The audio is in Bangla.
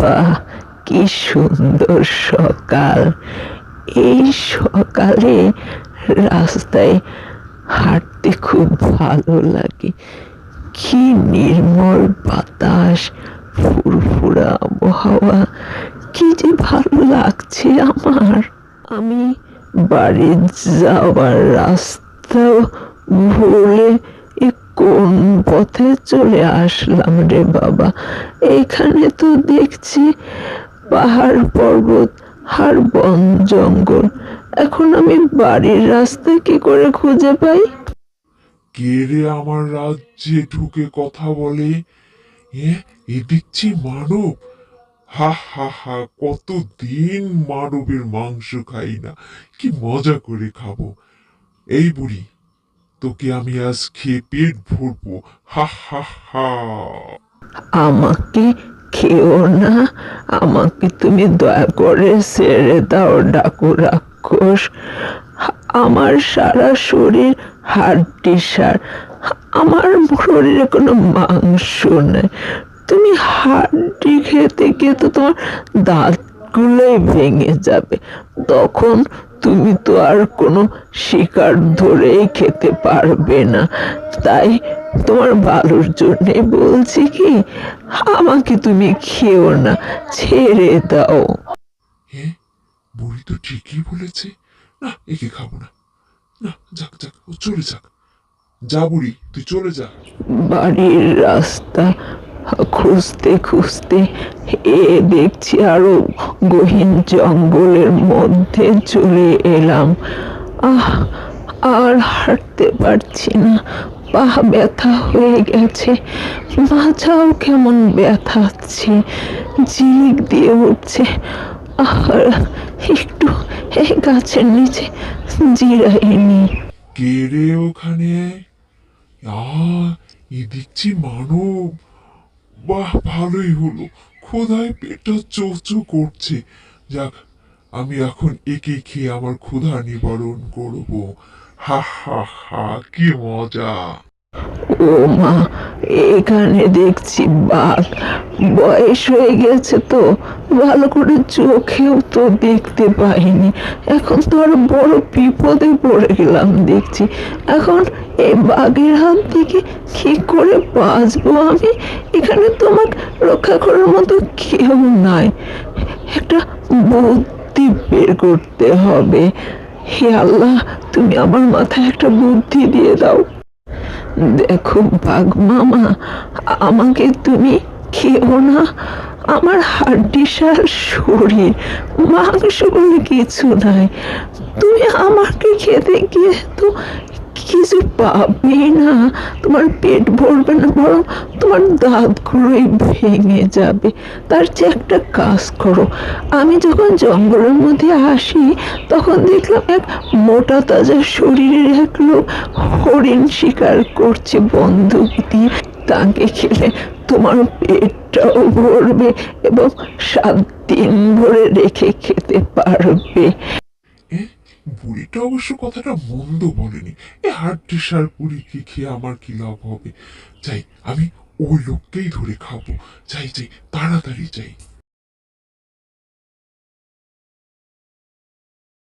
বাহ কি সুন্দর সকাল। এই সকালে রাস্তায় হাঁটতে খুব ভালো লাগে। কি নির্মল বাতাস, ফুরফুরা আবহাওয়া, কি যে ভালো লাগছে আমার। আমি বাড়ি যাওয়ার রাস্তা ভুলে কোন পথে চলে আসলাম রে বাবা? এখানে তো দেখছি পাহাড় পর্বত, আর বন জঙ্গল। এখন আমি বাড়ির রাস্তা কি করে খুঁজে পাই? কে রে আমার রাজ্যে ঢুকে কথা বলে? এ দেখছি মানব। হা হা হা কতদিন মানবের মাংস খাই না। কি মজা করে খাব। এই বুড়ি তোকে আমি আজ খেয়ে পেট ভরবো। হা হা হা। আমাকে খেও না। আমাকে তুমি দয়া করে ছেড়ে দাও ডাকু রাক্ষস। আমার সারা শরীর হাড্ডি সার। আমার শরীরে কোনো মাংস নেই। তুমি হাড্ডি খেতে গিয়ে তো তোমার দাঁতগুলোই ভেঙে যাবে। তখন তুমি তো আর কোনো শিকার ধরেই খেতে পারবে না। তাই তোমার ভালোর জন্যে বলছি কি আমাকে তুমি খেও না ছেড়ে দাও। হ্যাঁ বুড়ি তো ঠিকই বলেছে। না একে খাব না। না যাক যাক ও চলে যাক। যা বুড়ি তুই চলে যা। বাড়ির রাস্তা খুঁজতে খুঁজতে এ দেখছি আরও গহীন জঙ্গলের মধ্যে চলে এলাম। আহ, আর হাঁটতে পারছি না। পা ব্যথা হয়ে গেছে। মাথাও কেমন ব্যথা ব্যথাচ্ছে জিলিক দিয়ে উঠছে। আর একটু এই গাছের নিচে জিরাইনি কে রে ওখানে? আ এ দেখছি মানব। বাহ, ভালোই হলো। ক্ষুধায় পেটটা চোচো করছে। যাক, আমি এখন একে খেয়ে আমার ক্ষুধা নিবারণ করব। হা হা হা, কি মজা। ও মা এখানে দেখছি বাঘ। বয়স হয়ে গেছে তো, ভালো করে চোখেও তো দেখতে পাইনি। এখন তো আর বড় বিপদে পড়ে গেলাম দেখছি। এখন বাঘের হাত থেকে কি করে বাঁচবো আমি? এখানে তোমাকে রক্ষা করার মতো কেউ নাই। একটা বুদ্ধি বের করতে হবে। হে আল্লাহ, তুমি আমার মাথায় একটা বুদ্ধি দিয়ে দাও। দেখো বাঘ মামা, আমাকে তুমি খেও না। আমার হাড্ডিসার শরীর মাংস বলে কিছু নাই। তুমি আমাকে খেতে গিয়ে তো কিছু পাবে না। তোমার পেট ভরবে না, বরং তোমার দাঁতগুলোই ভেঙে যাবে। তার চেয়ে একটা কাজ করো। আমি যখন জঙ্গলের মধ্যে আসি, তখন দেখলাম এক মোটা তাজা শরীরের এক লোক হরিণ শিকার করছে বন্দুক দিয়ে। তাকে খেলে তোমার পেটটাও ভরবে এবং সাত দিন ভরে রেখে খেতে পারবে। বুড়িটা অবশ্য কথাটা মন্দ বলেনি। এ হাড্ডিসার বুড়িকে খেয়ে আমার কি লাভ হবে? যাই, আমি ওই লোককেই ধরে খাব। যাই যাই, তাড়াতাড়ি যাই।